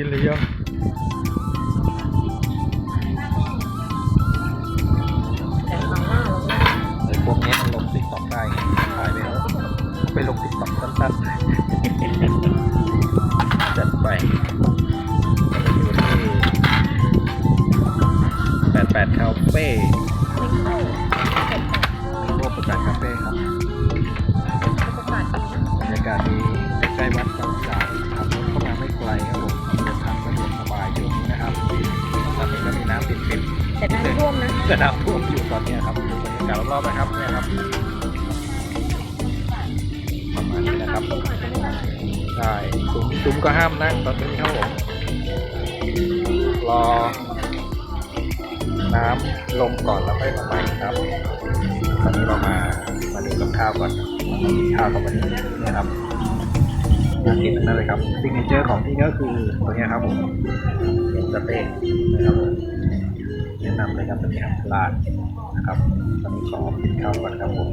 กินหรือยังแต่มาม่าเราไม่ไอ้พวกนี้มันลงติ๊กต็อกได้ไงถ่ายไปแล้วไปลงติ๊กต็อกสั้นๆจัดไปอยู่ที่แปดแปดคาเฟ่ไม่เข้าร่วมประกาศคาเฟ่ครับประกาศดีนะบรรยากาศดีใกล้วัดบางจา วมนะๆแต่น้ำท่วมอยู่ตอนนี้ครับดูบรรยากาศรอบๆนะครับเนี่ยครับประมาณนี้นะครับใช่ซุ้มซุ้มก็ห้ามนั่งตอนนี้ครับผมรอ น้ำลงก่อนแล้วค่อยมาใหม่ครับตอนนี้เรามามาดูกับข้าวก่อนข้าวกับวันนี้นี่ครับน่ากินนั่นเลยครับซิกเนเจอร์ของที่นี่ก็คือตัวนี้ครับผมเป็นสเต็กนะครับผม นะนำเลยครับตัวนี้ครับร้านนะครับตอนนี้ขอกินข้าก่อนครับผม